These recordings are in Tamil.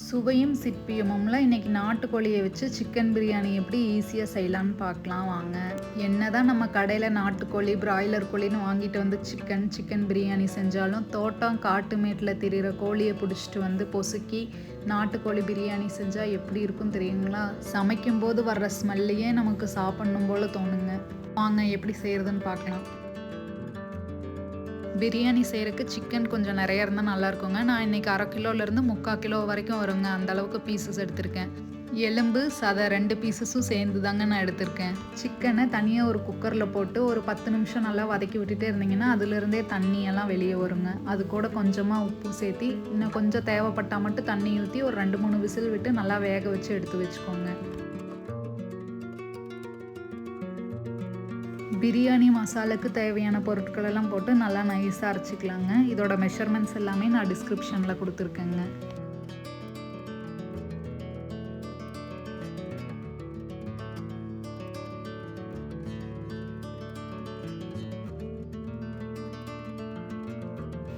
சுவையும் சிற்பியமும்லாம் இன்னைக்கு நாட்டுக்கோழியை வச்சு சிக்கன் பிரியாணி எப்படி ஈஸியாக செய்யலான்னு பார்க்கலாம் வாங்க. என்னதான் நம்ம கடையில் நாட்டுக்கோழி பிராய்லர் கோழின்னு வாங்கிட்டு வந்து சிக்கன் சிக்கன் பிரியாணி செஞ்சாலும் தோட்டம் காட்டு மேட்டில் திரிகிற கோழியை பிடிச்சிட்டு வந்து பொசுக்கி நாட்டுக்கோழி பிரியாணி செஞ்சால் எப்படி இருக்கும் தெரியுங்களா? சமைக்கும் போது வர்ற ஸ்மெல்லையே நமக்கு சாப்பிடணும் போல் தோணுங்க. வாங்க எப்படி செய்கிறதுன்னு பார்க்கலாம். பிரியாணி செய்கிறதுக்கு சிக்கன் கொஞ்சம் நிறைய இருந்தால் நல்லாயிருக்குங்க நான் இன்றைக்கி அரை கிலோலேருந்து முக்கால் கிலோ வரைக்கும் வருங்க. அந்த அளவுக்கு பீசஸ் எடுத்திருக்கேன். எலும்பு சதை ரெண்டு பீசஸும் சேர்ந்து தாங்க நான் எடுத்திருக்கேன். சிக்கனை தனியாக ஒரு குக்கரில் போட்டு ஒரு பத்து நிமிஷம் நல்லா வதக்கி விட்டுட்டே இருந்தீங்கன்னா அதுலேருந்தே தண்ணியெல்லாம் வெளியே வருங்க. அது கூட கொஞ்சமாக உப்பு சேர்த்தி இன்னும் கொஞ்சம் தேவைப்பட்டால் மட்டும் தண்ணி ஊற்றி ஒரு ரெண்டு மூணு விசில் விட்டு நல்லா வேக வச்சு எடுத்து வச்சுக்கோங்க. பிரியாணி மசாலாக்கு தேவையான பொருட்கள் எல்லாம் போட்டு நல்லா நைஸாக அரைச்சிக்கலாங்க. இதோட மெஷர்மெண்ட்ஸ் எல்லாமே நான் டிஸ்கிரிப்ஷனில் கொடுத்துருக்கேங்க.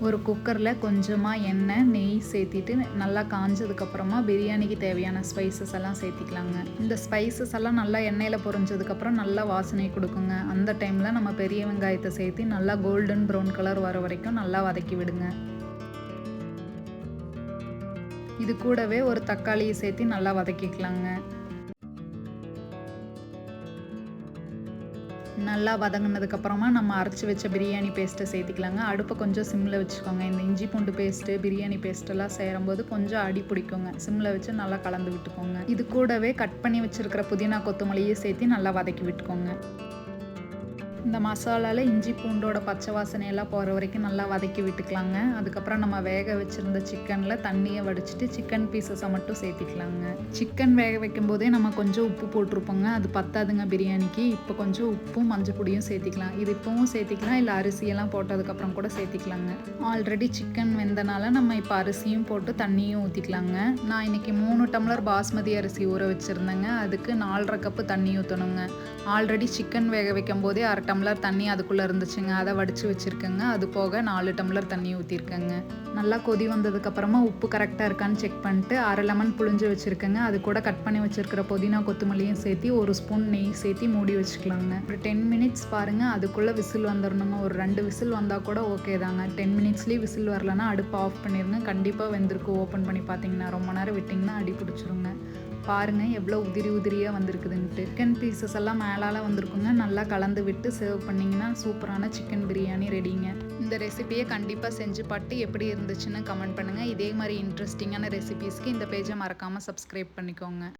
ஒரு குக்கரில் கொஞ்சமாக எண்ணெய் நெய் சேர்த்திட்டு நல்லா காஞ்சதுக்கப்புறமா பிரியாணிக்கு தேவையான ஸ்பைசஸ் எல்லாம் சேர்த்திக்கலாங்க. இந்த ஸ்பைசஸ் எல்லாம் நல்லா எண்ணெயில் பொறிஞ்சதுக்கப்புறம் நல்லா வாசனை கொடுக்குங்க. அந்த டைமில் நம்ம பெரிய வெங்காயத்தை சேர்த்து நல்லா கோல்டன் ப்ரௌன் கலர் வர வரைக்கும் நல்லா வதக்கி விடுங்க. இது கூடவே ஒரு தக்காளியை சேர்த்து நல்லா வதக்கிக்கலாங்க. நல்லா வதங்கினதுக்கப்புறமா நம்ம அரைச்சி வச்ச பிரியாணி பேஸ்ட்டை சேர்த்திக்கலாங்க. அடுப்பை கொஞ்சம் சிம்மில் வச்சுக்கோங்க. இந்த இஞ்சி பூண்டு பேஸ்ட்டு பிரியாணி பேஸ்ட்டெல்லாம் சேரும்போது கொஞ்சம் அடி பிடிக்குங்க. சிம்மில் வச்சு நல்லா கலந்து விட்டுக்கோங்க. இது கூடவே கட் பண்ணி வச்சுருக்கிற புதினா கொத்தமல்லியை சேர்த்து நல்லா வதக்கி விட்டுக்கோங்க. இந்த மசாலாவில் இஞ்சி பூண்டோட பச்சை வாசனையெல்லாம் போகிற வரைக்கும் நல்லா வதக்கி விட்டுக்கலாங்க. அதுக்கப்புறம் நம்ம வேக வச்சுருந்த சிக்கனில் தண்ணியை வடிச்சிட்டு சிக்கன் பீசஸை மட்டும் சேர்த்திக்கலாங்க. சிக்கன் வேக வைக்கும் போதே நம்ம கொஞ்சம் உப்பு போட்டிருப்போங்க. அது பத்தாதுங்க பிரியாணிக்கு. இப்போ கொஞ்சம் உப்பும் மஞ்சள் பொடியும் சேர்த்திக்கலாம். இது இப்போவும் சேர்த்திக்கலாம். இல்லை அரிசியெல்லாம் போட்டதுக்கப்புறம் கூட சேர்த்திக்கலாங்க. ஆல்ரெடி சிக்கன் வெந்தனால நம்ம இப்போ அரிசியும் போட்டு தண்ணியும் ஊற்றிக்கலாங்க நான் இன்றைக்கி மூணு டம்ளர் பாஸ்மதி அரிசி ஊற வச்சுருந்தேங்க. அதுக்கு நாலரை கப்பு தண்ணி ஊற்றணுங்க ஆல்ரெடி சிக்கன் வேக வைக்கும் போதே அரை டம்ளர் தண்ணி அதுக்குள்ளே இருந்துச்சுங்க. அதை வடித்து வச்சுருக்கேங்க. அது போக நாலு டம்ளர் தண்ணி ஊற்றிருக்கேங்க நல்லா கொதி வந்ததுக்கப்புறமா உப்பு கரெக்டாக இருக்கான்னு செக் பண்ணிட்டு அரை லெமன் புழிஞ்சு வச்சுருக்கேங்க. அது கூட கட் பண்ணி வச்சுருக்கிற புதினா கொத்தமல்லியும் சேர்த்து ஒரு ஸ்பூன் நெய் சேர்த்து மூடி வச்சுக்கலாங்க. ஒரு டென் மினிட்ஸ் பாருங்கள் அதுக்குள்ளே விசில் வந்துடணுங்க ஒரு ரெண்டு விசில் வந்தால் கூட ஓகே தாங்க. டென் மினிட்ஸ்லேயே விசில் வரலன்னா அடுப்பு ஆஃப் பண்ணிடுங்க கண்டிப்பாக வெந்திருக்கு. ஓப்பன் பண்ணி பார்த்தீங்கன்னா ரொம்ப நேரம் விட்டிங்கன்னா அடி பிடிச்சிருங்க. பாருங்கள் எவ்வளோ உதிரி உதிரியாக வந்திருக்குதுன்ட்டு. சிக்கன் பீசஸ் எல்லாம் மேலால் வந்திருக்குங்க. நல்லா கலந்து விட்டு சர்வ் பண்ணிங்கன்னா சூப்பரான சிக்கன் பிரியாணி ரெடிங்க இந்த ரெசிபியை கண்டிப்பாக செஞ்சு பார்த்து எப்படி இருந்துச்சுன்னு கமெண்ட் பண்ணுங்கள் இதே மாதிரி இன்ட்ரெஸ்டிங்கான ரெசிபீஸ்க்கு இந்த பேஜை மறக்காமல் சப்ஸ்கிரைப் பண்ணிக்கோங்க.